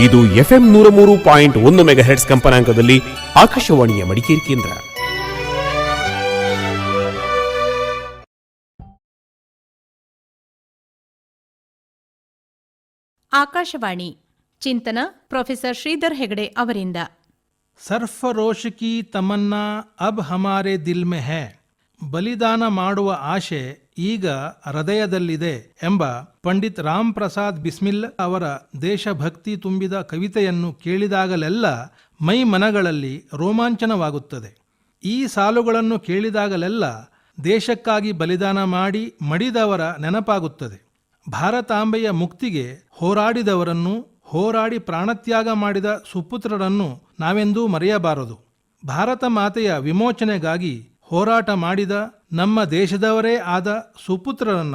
ಇದು ಎಫ್ಎಂ ನೂರ ಮೂರು ಪಾಯಿಂಟ್ ಒಂದು ಮೆಗಾಹೆಟ್ಸ್ ಕಂಪನಾಂಕದಲ್ಲಿ ಆಕಾಶವಾಣಿಯ ಮಡಿಕೇರಿ ಕೇಂದ್ರ. ಆಕಾಶವಾಣಿ ಚಿಂತನ ಪ್ರೊಫೆಸರ್ ಶ್ರೀಧರ್ ಹೆಗಡೆ ಅವರಿಂದ. ಸರ್ಫರೋಶ್ ಕಿ ತಮನ್ನಾ ಅಬ್ ಹಮಾರೆ ದಿಲ್ ಮೆ ಹೈ ಬಲಿದಾನ ಮಾಡುವ ಆಶೆ ಈಗ ಹೃದಯದಲ್ಲಿದೆ ಎಂಬ ಪಂಡಿತ್ ರಾಮ್ ಪ್ರಸಾದ್ ಬಿಸ್ಮಿಲ್ ಅವರ ದೇಶಭಕ್ತಿ ತುಂಬಿದ ಕವಿತೆಯನ್ನು ಕೇಳಿದಾಗಲೆಲ್ಲ ಮೈ ಮನಗಳಲ್ಲಿ ರೋಮಾಂಚನವಾಗುತ್ತದೆ. ಈ ಸಾಲುಗಳನ್ನು ಕೇಳಿದಾಗಲೆಲ್ಲ ದೇಶಕ್ಕಾಗಿ ಬಲಿದಾನ ಮಾಡಿ ಮಡಿದವರ ನೆನಪಾಗುತ್ತದೆ. ಭಾರತಾಂಬೆಯ ಮುಕ್ತಿಗೆ ಹೋರಾಡಿದವರನ್ನು, ಹೋರಾಡಿ ಪ್ರಾಣತ್ಯಾಗ ಮಾಡಿದ ಸುಪುತ್ರರನ್ನು ನಾವೆಂದೂ ಮರೆಯಬಾರದು. ಭಾರತ ಮಾತೆಯ ವಿಮೋಚನೆಗಾಗಿ ಹೋರಾಟ ಮಾಡಿದ ನಮ್ಮ ದೇಶದವರೇ ಆದ ಸುಪುತ್ರರನ್ನ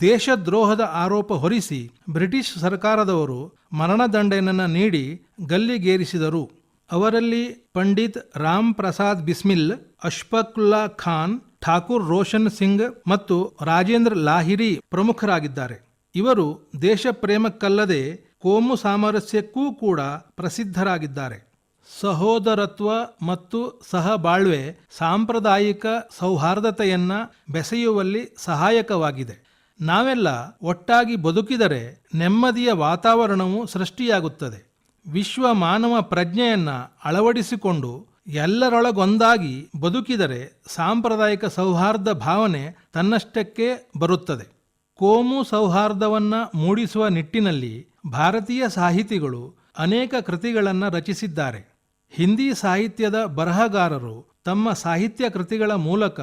ದೇಶದ್ರೋಹದ ಆರೋಪ ಹೊರಿಸಿ ಬ್ರಿಟಿಷ್ ಸರ್ಕಾರದವರು ಮರಣದಂಡನೆಯನ್ನು ನೀಡಿ ಗಲ್ಲಿಗೇರಿಸಿದರು. ಅವರಲ್ಲಿ ಪಂಡಿತ್ ರಾಮ್ ಪ್ರಸಾದ್ ಬಿಸ್ಮಿಲ್, ಅಶ್ಫಕುಲ್ಲಾ ಖಾನ್, ಠಾಕೂರ್ ರೋಷನ್ ಸಿಂಗ್ ಮತ್ತು ರಾಜೇಂದ್ರ ಲಾಹಿರಿ ಪ್ರಮುಖರಾಗಿದ್ದಾರೆ. ಇವರು ದೇಶ ಪ್ರೇಮಕ್ಕಲ್ಲದೆ ಕೋಮು ಸಾಮರಸ್ಯಕ್ಕೂ ಕೂಡ ಪ್ರಸಿದ್ಧರಾಗಿದ್ದಾರೆ. ಸಹೋದರತ್ವ ಮತ್ತು ಸಹಬಾಳ್ವೆ ಸಾಂಪ್ರದಾಯಿಕ ಸೌಹಾರ್ದತೆಯನ್ನ ಬೆಸೆಯುವಲ್ಲಿ ಸಹಾಯಕವಾಗಿದೆ. ನಾವೆಲ್ಲ ಒಟ್ಟಾಗಿ ಬದುಕಿದರೆ ನೆಮ್ಮದಿಯ ವಾತಾವರಣವು ಸೃಷ್ಟಿಯಾಗುತ್ತದೆ. ವಿಶ್ವ ಮಾನವ ಪ್ರಜ್ಞೆಯನ್ನು ಅಳವಡಿಸಿಕೊಂಡು ಎಲ್ಲರೊಳಗೊಂದಾಗಿ ಬದುಕಿದರೆ ಸಾಂಪ್ರದಾಯಿಕ ಸೌಹಾರ್ದ ಭಾವನೆ ತನ್ನಷ್ಟಕ್ಕೆ ಬರುತ್ತದೆ. ಕೋಮು ಸೌಹಾರ್ದವನ್ನ ಮೂಡಿಸುವ ನಿಟ್ಟಿನಲ್ಲಿ ಭಾರತೀಯ ಸಾಹಿತಿಗಳು ಅನೇಕ ಕೃತಿಗಳನ್ನು ರಚಿಸಿದ್ದಾರೆ. ಹಿಂದಿ ಸಾಹಿತ್ಯದ ಬರಹಗಾರರು ತಮ್ಮ ಸಾಹಿತ್ಯ ಕೃತಿಗಳ ಮೂಲಕ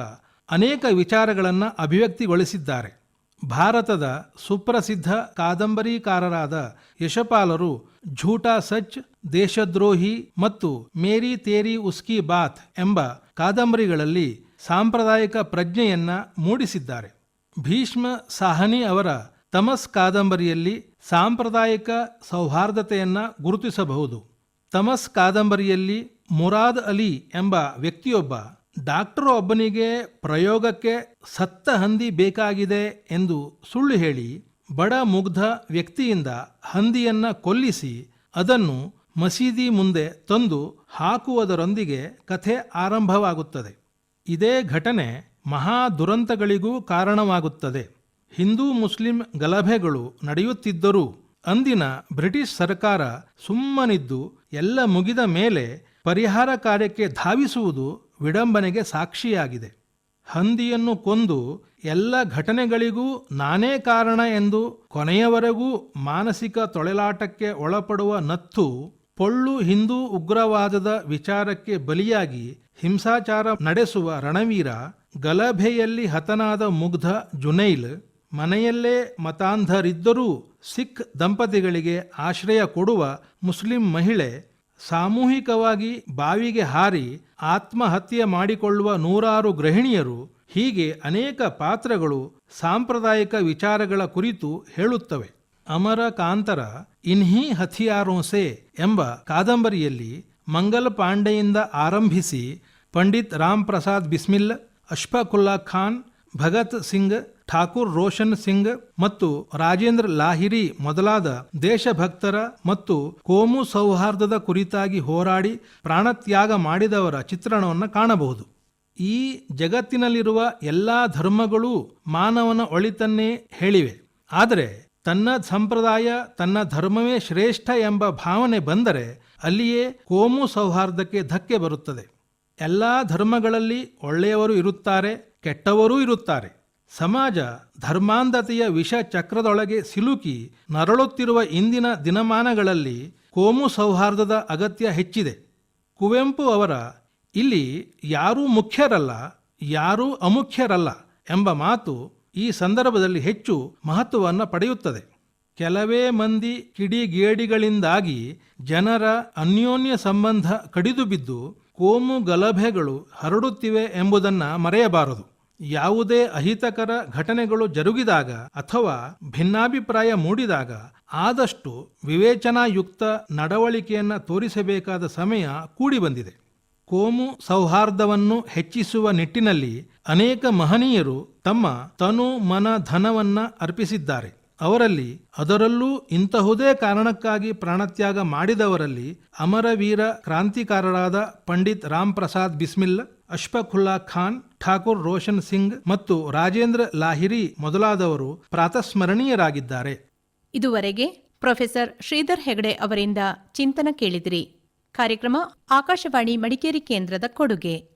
ಅನೇಕ ವಿಚಾರಗಳನ್ನು ಅಭಿವ್ಯಕ್ತಿಗೊಳಿಸಿದ್ದಾರೆ. ಭಾರತದ ಸುಪ್ರಸಿದ್ಧ ಕಾದಂಬರಿಕಾರರಾದ ಯಶಪಾಲರು ಝೂಟಾ ಸಚ್, ದೇಶದ್ರೋಹಿ ಮತ್ತು ಮೇರಿ ತೇರಿ ಉಸ್ಕಿ ಬಾತ್ ಎಂಬ ಕಾದಂಬರಿಗಳಲ್ಲಿ ಸಾಂಪ್ರದಾಯಿಕ ಪ್ರಜ್ಞೆಯನ್ನ ಮೂಡಿಸಿದ್ದಾರೆ. ಭೀಷ್ಮ ಸಾಹನಿ ಅವರ ತಮಸ್ ಕಾದಂಬರಿಯಲ್ಲಿ ಸಾಂಪ್ರದಾಯಿಕ ಸೌಹಾರ್ದತೆಯನ್ನ ಗುರುತಿಸಬಹುದು. ತಮಸ್ ಕಾದಂಬರಿಯಲ್ಲಿ ಮುರಾದ್ ಅಲಿ ಎಂಬ ವ್ಯಕ್ತಿಯೊಬ್ಬ ಡಾಕ್ಟರ್ ಒಬ್ಬನಿಗೆ ಪ್ರಯೋಗಕ್ಕೆ ಸತ್ತ ಹಂದಿ ಬೇಕಾಗಿದೆ ಎಂದು ಸುಳ್ಳು ಹೇಳಿ ಬಡ ಮುಗ್ಧ ವ್ಯಕ್ತಿಯಿಂದ ಹಂದಿಯನ್ನು ಕೊಲ್ಲಿಸಿ ಅದನ್ನು ಮಸೀದಿ ಮುಂದೆ ತಂದು ಹಾಕುವುದರೊಂದಿಗೆ ಕಥೆ ಆರಂಭವಾಗುತ್ತದೆ. ಇದೇ ಘಟನೆ ಮಹಾ ದುರಂತಗಳಿಗೂ ಕಾರಣವಾಗುತ್ತದೆ. ಹಿಂದೂ ಮುಸ್ಲಿಂ ಗಲಭೆಗಳು ನಡೆಯುತ್ತಿದ್ದರೂ ಅಂದಿನ ಬ್ರಿಟಿಷ್ ಸರ್ಕಾರ ಸುಮ್ಮನಿದ್ದು ಎಲ್ಲ ಮುಗಿದ ಮೇಲೆ ಪರಿಹಾರ ಕಾರ್ಯಕ್ಕೆ ಧಾವಿಸುವುದು ವಿಡಂಬನೆಗೆ ಸಾಕ್ಷಿಯಾಗಿದೆ. ಹಂದಿಯನ್ನು ಕೊಂದು ಎಲ್ಲ ಘಟನೆಗಳಿಗೂ ನಾನೇ ಕಾರಣ ಎಂದು ಕೊನೆಯವರೆಗೂ ಮಾನಸಿಕ ತೊಳೆಲಾಟಕ್ಕೆ ಒಳಪಡುವ ನತ್ತು, ಪೊಳ್ಳು ಹಿಂದೂ ಉಗ್ರವಾದದ ವಿಚಾರಕ್ಕೆ ಬಲಿಯಾಗಿ ಹಿಂಸಾಚಾರ ನಡೆಸುವ ರಣವೀರ ಗಲಭೆಯಲ್ಲಿ ಹತನಾದ ಮುಗ್ಧ ಜುನೈಲ್ ಮನೆಯಲ್ಲೇ ಮತಾಂಧರಿದ್ದರೂ ಸಿಖ್ ದಂಪತಿಗಳಿಗೆ ಆಶ್ರಯ ಕೊಡುವ ಮುಸ್ಲಿಂ ಮಹಿಳೆ ಸಾಮೂಹಿಕವಾಗಿ ಬಾವಿಗೆ ಹಾರಿ ಆತ್ಮಹತ್ಯೆ ಮಾಡಿಕೊಳ್ಳುವ ನೂರಾರು ಗೃಹಿಣಿಯರು ಹೀಗೆ ಅನೇಕ ಪಾತ್ರಗಳು ಸಾಂಪ್ರದಾಯಿಕ ವಿಚಾರಗಳ ಕುರಿತು ಹೇಳುತ್ತವೆ. ಅಮರ ಕಾಂತರ ಇನ್ಹಿ ಹಥಿಯಾರೋಸೆ ಎಂಬ ಕಾದಂಬರಿಯಲ್ಲಿ ಮಂಗಲ್ ಪಾಂಡೆಯಿಂದ ಆರಂಭಿಸಿ ಪಂಡಿತ್ ರಾಮ್ ಪ್ರಸಾದ್ ಬಿಸ್ಮಿಲ್, ಅಶ್ಫಾಕುಲ್ಲಾ ಖಾನ್, ಭಗತ್ ಸಿಂಗ್ ಠಾಕೂರ್ ರೋಷನ್ ಸಿಂಗ್ ಮತ್ತು ರಾಜೇಂದ್ರ ಲಾಹಿರಿ ಮೊದಲಾದ ದೇಶಭಕ್ತರ ಮತ್ತು ಕೋಮು ಸೌಹಾರ್ದದ ಕುರಿತಾಗಿ ಹೋರಾಡಿ ಪ್ರಾಣತ್ಯಾಗ ಮಾಡಿದವರ ಚಿತ್ರಣವನ್ನು ಕಾಣಬಹುದು. ಈ ಜಗತ್ತಿನಲ್ಲಿರುವ ಎಲ್ಲ ಧರ್ಮಗಳೂ ಮಾನವನ ಒಳಿತನ್ನೇ ಹೇಳಿವೆ. ಆದರೆ ತನ್ನ ಸಂಪ್ರದಾಯ, ತನ್ನ ಧರ್ಮವೇ ಶ್ರೇಷ್ಠ ಎಂಬ ಭಾವನೆ ಬಂದರೆ ಅಲ್ಲಿಯೇ ಕೋಮು ಸೌಹಾರ್ದಕ್ಕೆ ಧಕ್ಕೆ ಬರುತ್ತದೆ. ಎಲ್ಲ ಧರ್ಮಗಳಲ್ಲಿ ಒಳ್ಳೆಯವರು ಇರುತ್ತಾರೆ, ಕೆಟ್ಟವರೂ ಇರುತ್ತಾರೆ. ಸಮಾಜ ಧರ್ಮಾಂಧತೆಯ ವಿಷ ಚಕ್ರದೊಳಗೆ ಸಿಲುಕಿ ನರಳುತ್ತಿರುವ ಇಂದಿನ ದಿನಮಾನಗಳಲ್ಲಿ ಕೋಮು ಸೌಹಾರ್ದದ ಅಗತ್ಯ ಹೆಚ್ಚಿದೆ. ಕುವೆಂಪು ಅವರ ಇಲ್ಲಿ ಯಾರೂ ಮುಖ್ಯರಲ್ಲ, ಯಾರೂ ಅಮುಖ್ಯರಲ್ಲ ಎಂಬ ಮಾತು ಈ ಸಂದರ್ಭದಲ್ಲಿ ಹೆಚ್ಚು ಮಹತ್ವವನ್ನು ಪಡೆಯುತ್ತದೆ. ಕೆಲವೇ ಮಂದಿ ಕಿಡಿಗೇಡಿಗಳಿಂದಾಗಿ ಜನರ ಅನ್ಯೋನ್ಯ ಸಂಬಂಧ ಕಡಿದು ಬಿದ್ದು ಕೋಮು ಗಲಭೆಗಳು ಹರಡುತ್ತಿವೆ ಎಂಬುದನ್ನು ಮರೆಯಬಾರದು. ಯಾವುದೇ ಅಹಿತಕರ ಘಟನೆಗಳು ಜರುಗಿದಾಗ ಅಥವಾ ಭಿನ್ನಾಭಿಪ್ರಾಯ ಮೂಡಿದಾಗ ಆದಷ್ಟು ವಿವೇಚನಾಯುಕ್ತ ನಡವಳಿಕೆಯನ್ನು ತೋರಿಸಬೇಕಾದ ಸಮಯ ಕೂಡಿ ಬಂದಿದೆ ಕೋಮು ಸೌಹಾರ್ದವನ್ನು ಹೆಚ್ಚಿಸುವ ನಿಟ್ಟಿನಲ್ಲಿ ಅನೇಕ ಮಹನೀಯರು ತಮ್ಮ ತನು ಮನ ಧನವನ್ನ ಅರ್ಪಿಸಿದ್ದಾರೆ. ಅವರಲ್ಲಿ ಅದರಲ್ಲೂ ಇಂತಹುದೇ ಕಾರಣಕ್ಕಾಗಿ ಪ್ರಾಣತ್ಯಾಗ ಮಾಡಿದವರಲ್ಲಿ ಅಮರವೀರ ಕ್ರಾಂತಿಕಾರರಾದ ಪಂಡಿತ್ ರಾಮ್ ಪ್ರಸಾದ್ ಬಿಸ್ಮಿಲ್ ಅಶ್ಫಾಕುಲ್ಲಾ ಖಾನ್, ಠಾಕೂರ್ ರೋಷನ್ ಸಿಂಗ್ ಮತ್ತು ರಾಜೇಂದ್ರ ಲಾಹಿರಿ ಮೊದಲಾದವರು ಪ್ರಾತಸ್ಮರಣೀಯರಾಗಿದ್ದಾರೆ. ಇದುವರೆಗೆ ಪ್ರೊಫೆಸರ್ ಶ್ರೀಧರ್ ಹೆಗಡೆ ಅವರಿಂದ ಚಿಂತನ ಕೇಳಿದಿರಿ. ಕಾರ್ಯಕ್ರಮ ಆಕಾಶವಾಣಿ ಮಡಿಕೇರಿ ಕೇಂದ್ರದ ಕೊಡುಗೆ.